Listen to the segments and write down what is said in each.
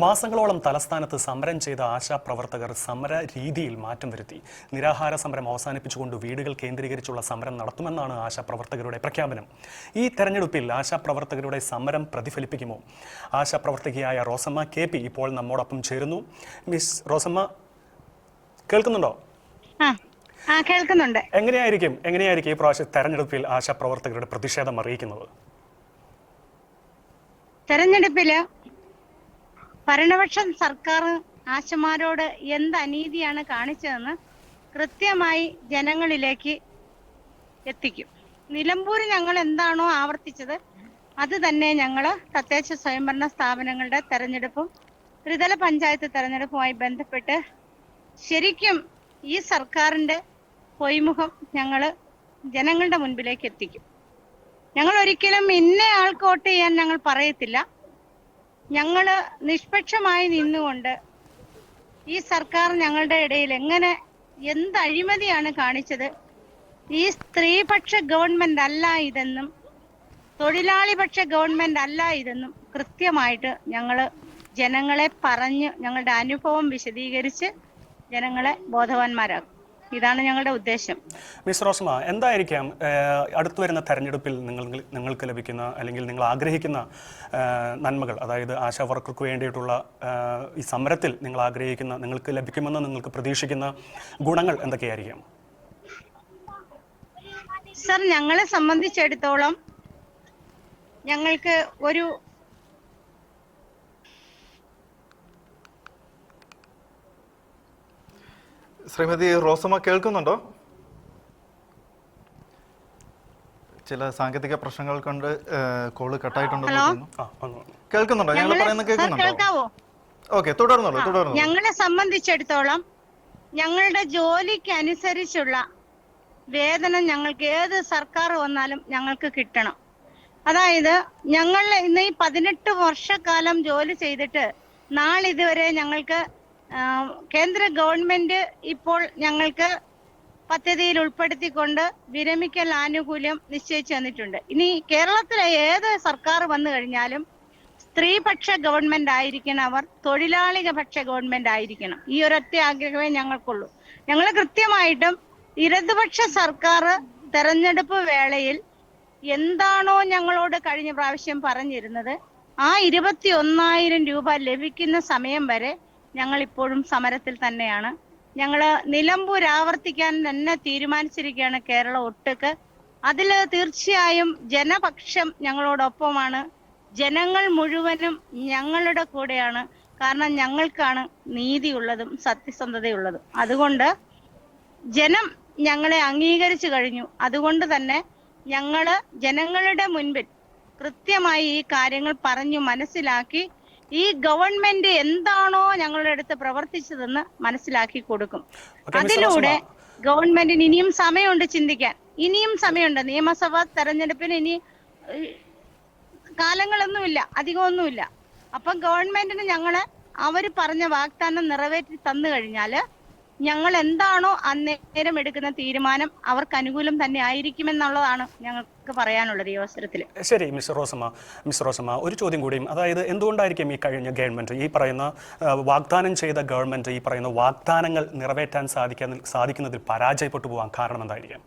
മാസങ്ങളോളം തലസ്ഥാനത്ത് സമരം ചെയ്ത ആശാപ്രവർത്തകർ സമര രീതിയിൽ മാറ്റം വരുത്തി. നിരാഹാര സമരം അവസാനിപ്പിച്ചുകൊണ്ട് വീടുകൾ കേന്ദ്രീകരിച്ചുള്ള സമരം നടത്തുമെന്നാണ് ആശാപ്രവർത്തകരുടെ പ്രഖ്യാപനം. ഈ തെരഞ്ഞെടുപ്പിൽ ആശാപ്രവർത്തകരുടെ സമരം പ്രതിഫലിപ്പിക്കുമോ? ആശാപ്രവർത്തകയായ റോസമ്മ കെ പി ഇപ്പോൾ നമ്മോടൊപ്പം ചേരുന്നു. മിസ് റോസമ്മ കേൾക്കുന്നുണ്ടോ? കേൾക്കുന്നുണ്ട്. എങ്ങനെയായിരിക്കും എങ്ങനെയായിരിക്കും ഈ പ്രാവശ്യം തെരഞ്ഞെടുപ്പിൽ ആശാപ്രവർത്തകരുടെ പ്രതിഷേധം അറിയിക്കുന്നത്? തെരഞ്ഞെടുപ്പിൽ ഭരണപക്ഷം സർക്കാർ ആശമാരോട് എന്ത് അനീതിയാണ് കാണിച്ചതെന്ന് കൃത്യമായി ജനങ്ങളിലേക്ക് എത്തിക്കും. നിലമ്പൂർ ഞങ്ങൾ എന്താണോ ആവർത്തിച്ചത് അത് തന്നെ ഞങ്ങൾ തദ്ദേശ സ്വയംഭരണ സ്ഥാപനങ്ങളുടെ തെരഞ്ഞെടുപ്പും ത്രിതല പഞ്ചായത്ത് തെരഞ്ഞെടുപ്പുമായി ബന്ധപ്പെട്ട് ശരിക്കും ഈ സർക്കാരിന്റെ പൊയ്മുഖം ഞങ്ങൾ ജനങ്ങളുടെ മുൻപിലേക്ക് എത്തിക്കും. ഞങ്ങൾ ഒരിക്കലും ഇന്ന ആൾക്ക് വോട്ട് ചെയ്യാൻ ഞങ്ങൾ പറയത്തില്ല. ഞങ്ങൾ നിഷ്പക്ഷമായി നിന്നുകൊണ്ട് ഈ സർക്കാർ ഞങ്ങളുടെ ഇടയിൽ എങ്ങനെ എന്ത് അഴിമതിയാണ് കാണിച്ചത്? ഈ സ്ത്രീപക്ഷ ഗവൺമെന്റ് അല്ല ഇതെന്നും തൊഴിലാളിപക്ഷ ഗവൺമെന്റ് അല്ല ഇതെന്നും കൃത്യമായിട്ട് ഞങ്ങൾ ജനങ്ങളെ പറഞ്ഞ് ഞങ്ങളുടെ അനുഭവം വിശദീകരിച്ച് ജനങ്ങളെ ബോധവാന്മാരാക്കും. ഇതാണ് ഞങ്ങളുടെ ഉദ്ദേശം. മിസ് റോസ്മ എന്തായിരിക്കാം അടുത്തു വരുന്ന തെരഞ്ഞെടുപ്പിൽ നിങ്ങൾ നിങ്ങൾക്ക് ലഭിക്കുന്ന അല്ലെങ്കിൽ നിങ്ങൾ ആഗ്രഹിക്കുന്ന നന്മകൾ അതായത് ആശാ വർക്കർക്ക് വേണ്ടിയിട്ടുള്ള ഈ സമരത്തിൽ നിങ്ങൾ ആഗ്രഹിക്കുന്ന നിങ്ങൾക്ക് ലഭിക്കുമെന്ന് നിങ്ങൾക്ക് പ്രതീക്ഷിക്കുന്ന ഗുണങ്ങൾ എന്തൊക്കെയായിരിക്കാം? സർ ഞങ്ങളെ സംബന്ധിച്ചിടത്തോളം ഞങ്ങൾക്ക് ഒരു ശ്രീമതി റോസമ്മ കേൾക്കുന്നുണ്ടോ? ചില സാങ്കേതിക പ്രശ്നങ്ങൾ കൊണ്ട് കോൾ കട്ടായിട്ടുണ്ടോ കേൾക്കുന്നുണ്ടോ? ഞങ്ങൾ ഞങ്ങളെ പറയുന്നത് കേൾക്കുന്നുണ്ടോ? കേൾക്കാവോ? ഓക്കെ തുടർന്നോളൂ തുടർന്നോളൂ. ഞങ്ങളെ സംബന്ധിച്ചിടത്തോളം ഞങ്ങളുടെ ജോലിക്ക് അനുസരിച്ചുള്ള വേതനം ഞങ്ങൾക്ക് ഏത് സർക്കാർ വന്നാലും ഞങ്ങൾക്ക് കിട്ടണം. അതായത് ഞങ്ങൾ ഇന്ന് ഈ പതിനെട്ട് വർഷക്കാലം ജോലി ചെയ്തിട്ട് നാളിതുവരെ ഞങ്ങൾക്ക് കേന്ദ്ര ഗവൺമെന്റ് ഇപ്പോൾ ഞങ്ങൾക്ക് പദ്ധതിയിൽ ഉൾപ്പെടുത്തിക്കൊണ്ട് വിരമിക്കൽ ആനുകൂല്യം നിശ്ചയിച്ചു തന്നിട്ടുണ്ട്. ഇനി കേരളത്തിലെ ഏത് സർക്കാർ വന്നു കഴിഞ്ഞാലും സ്ത്രീപക്ഷ ഗവൺമെന്റ് ആയിരിക്കണം അവർ തൊഴിലാളിക പക്ഷ ഗവൺമെന്റ് ആയിരിക്കണം. ഈ ഒരൊറ്റ ആഗ്രഹമേ ഞങ്ങൾക്കുള്ളൂ. ഞങ്ങൾ കൃത്യമായിട്ടും ഇടതുപക്ഷ സർക്കാർ തെരഞ്ഞെടുപ്പ് വേളയിൽ എന്താണോ ഞങ്ങളോട് കഴിഞ്ഞ പ്രാവശ്യം പറഞ്ഞിരുന്നത് ആ ഇരുപത്തി ഒന്നായിരം രൂപ ലഭിക്കുന്ന സമയം വരെ ഞങ്ങൾ ഇപ്പോഴും സമരത്തിൽ തന്നെയാണ്. ഞങ്ങൾ നിലമ്പൂർ ആവർത്തിക്കാൻ തന്നെ തീരുമാനിച്ചിരിക്കുകയാണ് കേരള ഒട്ടുക്ക്. അതിൽ തീർച്ചയായും ജനപക്ഷം ഞങ്ങളോടൊപ്പമാണ്. ജനങ്ങൾ മുഴുവനും ഞങ്ങളുടെ കൂടെയാണ്. കാരണം ഞങ്ങൾക്കാണ് നീതിയുള്ളതും സത്യസന്ധതയുള്ളതും. അതുകൊണ്ട് ജനം ഞങ്ങളെ അംഗീകരിച്ചു കഴിഞ്ഞു. അതുകൊണ്ട് തന്നെ ഞങ്ങൾ ജനങ്ങളുടെ മുൻപിൽ കൃത്യമായി ഈ കാര്യങ്ങൾ പറഞ്ഞു മനസ്സിലാക്കി ഈ ഗവൺമെന്റ് എന്താണോ ഞങ്ങളുടെ അടുത്ത് പ്രവർത്തിച്ചതെന്ന് മനസ്സിലാക്കി കൊടുക്കും. അതിലൂടെ ഗവൺമെന്റിന് ഇനിയും സമയമുണ്ട് ചിന്തിക്കാൻ. ഇനിയും സമയമുണ്ട്. നിയമസഭാ തെരഞ്ഞെടുപ്പിന് ഇനി കാലങ്ങളൊന്നുമില്ല അധികമൊന്നുമില്ല. അപ്പം ഗവൺമെന്റിന് ഞങ്ങൾ അവർ പറഞ്ഞ വാഗ്ദാനം നിറവേറ്റി തന്നു കഴിഞ്ഞാൽ ഞങ്ങൾ എന്താണോ അന്നേരം എടുക്കുന്ന തീരുമാനം അവർക്ക് അനുകൂലം തന്നെ ആയിരിക്കും എന്നുള്ളതാണ് ഞങ്ങൾക്ക് പറയാനുള്ളത് ഈ അവസരത്തിൽ ശരി മിസ് റോസമ്മ. മിസ് റോസമ്മ ഒരു ചോദ്യം കൂടിയും. അതായത് എന്തുകൊണ്ടായിരിക്കും ഈ കഴിഞ്ഞ ഗവൺമെന്റ് ഈ പറയുന്ന വാഗ്ദാനം ചെയ്ത ഗവൺമെന്റ് ഈ പറയുന്ന വാഗ്ദാനങ്ങൾ നിറവേറ്റാൻ സാധിക്കാൻ സാധിക്കുന്നതിൽ പരാജയപ്പെട്ടു പോകാൻ കാരണം എന്തായിരിക്കും?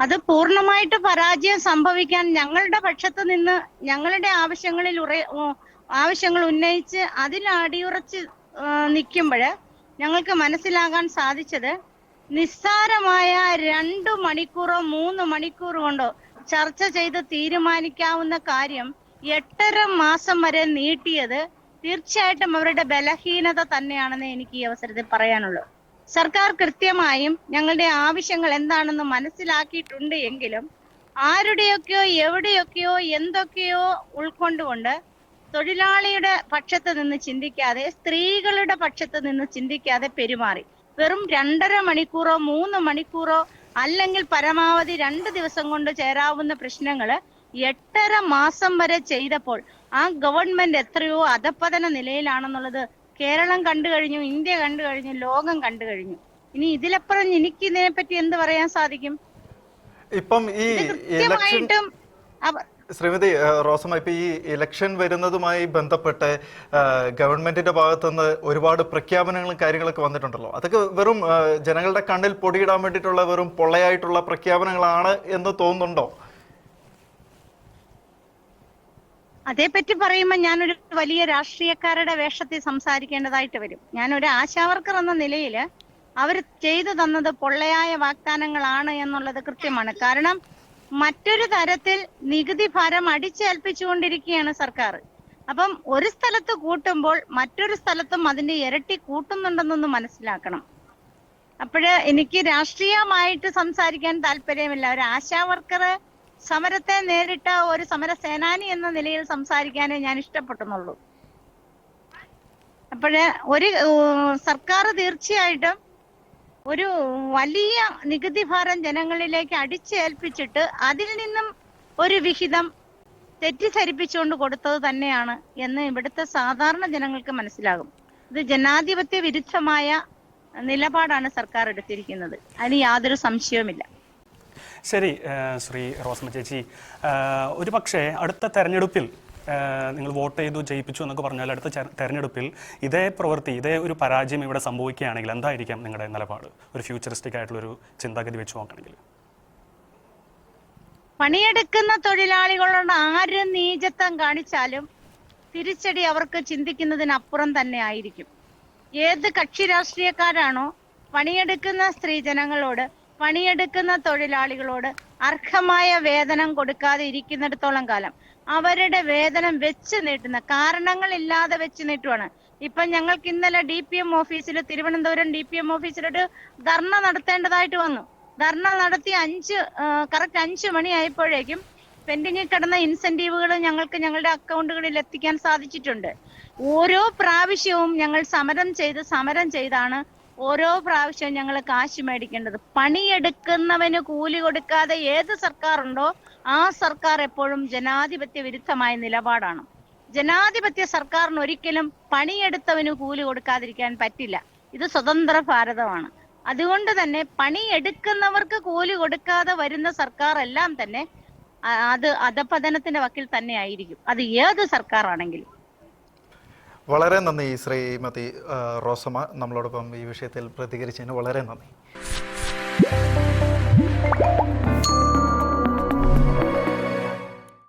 അത് പൂർണമായിട്ട് പരാജയം സംഭവിക്കാൻ ഞങ്ങളുടെ പക്ഷത്ത് നിന്ന് ഞങ്ങളുടെ ആവശ്യങ്ങളിൽ ഉറ ആവശ്യങ്ങൾ ഉന്നയിച്ച് അതിൽ അടിയുറച്ച് നിൽക്കുമ്പോൾ ഞങ്ങൾക്ക് മനസ്സിലാകാൻ സാധിച്ചത് നിസ്സാരമായ രണ്ടു മണിക്കൂറോ മൂന്ന് മണിക്കൂർ കൊണ്ടോ ചർച്ച ചെയ്ത് തീരുമാനിക്കാവുന്ന കാര്യം എട്ടര മാസം വരെ നീട്ടിയത് തീർച്ചയായിട്ടും അവരുടെ ബലഹീനത തന്നെയാണെന്ന് എനിക്ക് ഈ അവസരത്തിൽ പറയാനുള്ളൂ. സർക്കാർ കൃത്യമായും ഞങ്ങളുടെ ആവശ്യങ്ങൾ എന്താണെന്ന് മനസ്സിലാക്കിയിട്ടുണ്ട് എങ്കിലും ആരുടെയൊക്കെയോ എവിടെയൊക്കെയോ എന്തൊക്കെയോ ഉൾക്കൊണ്ടുകൊണ്ട് തൊഴിലാളിയുടെ പക്ഷത്ത് നിന്ന് ചിന്തിക്കാതെ സ്ത്രീകളുടെ പക്ഷത്ത് നിന്ന് ചിന്തിക്കാതെ പെരുമാറി. വെറും രണ്ടര മണിക്കൂറോ മൂന്ന് മണിക്കൂറോ അല്ലെങ്കിൽ പരമാവധി രണ്ട് ദിവസം കൊണ്ട് ചേരാവുന്ന പ്രശ്നങ്ങൾ എട്ടര മാസം വരെ ചെയ്തപ്പോൾ ആ ഗവൺമെന്റ് എത്രയോ അധപ്പതന നിലയിലാണെന്നുള്ളത് കേരളം കണ്ടു കഴിഞ്ഞു ഇന്ത്യ കണ്ടു കഴിഞ്ഞു ലോകം കണ്ടു കഴിഞ്ഞു. ഇനി ഇതിലപ്പുറം എനിക്ക് ഇതിനെ പറ്റി എന്ത് പറയാൻ സാധിക്കും? ഇപ്പം ഈ കൃത്യമായിട്ടും ശ്രീമതി റോസമ്മ ഇപ്പൊ ഈ ഇലക്ഷൻ വരുന്നതുമായി ബന്ധപ്പെട്ട് ഗവൺമെന്റിന്റെ ഭാഗത്തുനിന്ന് ഒരുപാട് പ്രഖ്യാപനങ്ങളും കാര്യങ്ങളൊക്കെ വന്നിട്ടുണ്ടല്ലോ. അതൊക്കെ വെറും ജനങ്ങളുടെ കണ്ണിൽ പൊടിയിടാൻ വേണ്ടിയിട്ടുള്ള വെറും പൊള്ളയായിട്ടുള്ള പ്രഖ്യാപനങ്ങളാണ് എന്ന് തോന്നുന്നുണ്ടോ? അതേപ്പറ്റി പറയുമ്പോൾ ഞാനൊരു വലിയ രാഷ്ട്രീയക്കാരുടെ വേഷത്തിൽ സംസാരിക്കേണ്ടതായിട്ട് വരും. ഞാനൊരു ആശാവർക്കർ എന്ന നിലയിൽ അവർ ചെയ്തു തന്നത് പൊള്ളയായ വാഗ്ദാനങ്ങളാണ് എന്നുള്ളത് കൃത്യമാണ്. കാരണം മറ്റൊരു തരത്തിൽ നികുതി ഭാരം അടിച്ചേൽപ്പിച്ചുകൊണ്ടിരിക്കുകയാണ് സർക്കാർ. അപ്പം ഒരു സ്ഥലത്ത് കൂട്ടുമ്പോൾ മറ്റൊരു സ്ഥലത്തും അതിന്റെ ഇരട്ടി കൂട്ടുന്നുണ്ടെന്നൊന്ന് മനസ്സിലാക്കണം. അപ്പോഴ് എനിക്ക് രാഷ്ട്രീയമായിട്ട് സംസാരിക്കാൻ താല്പര്യമില്ല. ഒരു ആശാവർക്കർ സമരത്തെ നേരിട്ട ഒരു സമര സേനാനി എന്ന നിലയിൽ സംസാരിക്കാനേ ഞാൻ ഇഷ്ടപ്പെട്ടുന്നുള്ളൂ. അപ്പോഴ് ഒരു സർക്കാർ തീർച്ചയായിട്ടും ഒരു വലിയ നികുതി ഭാരം ജനങ്ങളിലേക്ക് അടിച്ചേൽപ്പിച്ചിട്ട് അതിൽ നിന്നും ഒരു വിഹിതം തെറ്റിദ്ധരിപ്പിച്ചുകൊണ്ട് കൊടുത്തത് തന്നെയാണ് എന്ന് ഇവിടുത്തെ സാധാരണ ജനങ്ങൾക്ക് മനസ്സിലാകും. ഇത് ജനാധിപത്യ വിരുദ്ധമായ നിലപാടാണ് സർക്കാർ എടുത്തിരിക്കുന്നത്. അതിന് യാതൊരു സംശയവുമില്ല. ശരി ശ്രീ റോസ്മ ചേച്ചി. ഒരു പക്ഷേ അടുത്ത തെരഞ്ഞെടുപ്പിൽ നിങ്ങൾ വോട്ട് ചെയ്തു ജയിപ്പിച്ചു എന്നൊക്കെ പറഞ്ഞാൽ അടുത്ത തെരഞ്ഞെടുപ്പിൽ ഇതേ പ്രവൃത്തി ഇതേ ഒരു പരാജയം ഇവിടെ സംഭവിക്കുകയാണെങ്കിൽ എന്തായിരിക്കാം നിങ്ങളുടെ നിലപാട്? ഒരു ഫ്യൂച്ചറിസ്റ്റിക് ആയിട്ടുള്ള ഒരു ചിന്താഗതി വെച്ച് നോക്കണമെങ്കിൽ പണിയെടുക്കുന്ന തൊഴിലാളികളോട് ആരും നീചത്വം കാണിച്ചാലും തിരിച്ചടി അവർക്ക് ചിന്തിക്കുന്നതിനപ്പുറം തന്നെ ആയിരിക്കും. ഏത് കക്ഷി രാഷ്ട്രീയക്കാരാണോ പണിയെടുക്കുന്ന സ്ത്രീജനങ്ങളോട് പണിയെടുക്കുന്ന തൊഴിലാളികളോട് അർഹമായ വേതനം കൊടുക്കാതെ ഇരിക്കുന്നിടത്തോളം കാലം അവരുടെ വേതനം വെച്ച് നീട്ടുന്ന കാരണങ്ങളില്ലാതെ വെച്ച് നീട്ടുവാണ്. ഇപ്പൊ ഞങ്ങൾക്ക് ഇന്നലെ ഡി പി എം ഓഫീസിൽ തിരുവനന്തപുരം ഡി പി എം ഓഫീസിലൊരു ധർണ നടത്തേണ്ടതായിട്ട് വന്നു. ധർണ നടത്തി അഞ്ച് കറക്റ്റ് അഞ്ച് മണി ആയപ്പോഴേക്കും പെൻഡിങ്ങിൽ കിടന്ന ഇൻസെന്റീവുകൾ ഞങ്ങൾക്ക് ഞങ്ങളുടെ അക്കൗണ്ടുകളിൽ എത്തിക്കാൻ സാധിച്ചിട്ടുണ്ട്. ഓരോ പ്രാവശ്യവും ഞങ്ങൾ സമരം ചെയ്ത് സമരം ചെയ്താണ് ഓരോ പ്രാവശ്യവും ഞങ്ങൾ കാശ് മേടിക്കേണ്ടത്. പണിയെടുക്കുന്നവന് കൂലി കൊടുക്കാതെ ഏത് സർക്കാരുണ്ടോ ആ സർക്കാർ എപ്പോഴും ജനാധിപത്യ വിരുദ്ധമായ നിലപാടാണ്. ജനാധിപത്യ സർക്കാരിന് ഒരിക്കലും പണിയെടുത്തവന് കൂലി കൊടുക്കാതിരിക്കാൻ പറ്റില്ല. ഇത് സ്വതന്ത്ര ഭാരതമാണ്. അതുകൊണ്ട് തന്നെ പണിയെടുക്കുന്നവർക്ക് കൂലി കൊടുക്കാതെ വരുന്ന സർക്കാർ എല്ലാം തന്നെ അത് അധപതനത്തിന്റെ വക്കിൽ തന്നെ ആയിരിക്കും. അത് ഏത് സർക്കാർ ആണെങ്കിലും വളരെ നന്ദി ശ്രീമതി റോസമ്മ. നമ്മളോടൊപ്പം ഈ വിഷയത്തിൽ പ്രതികരിച്ചതിന് വളരെ നന്ദി.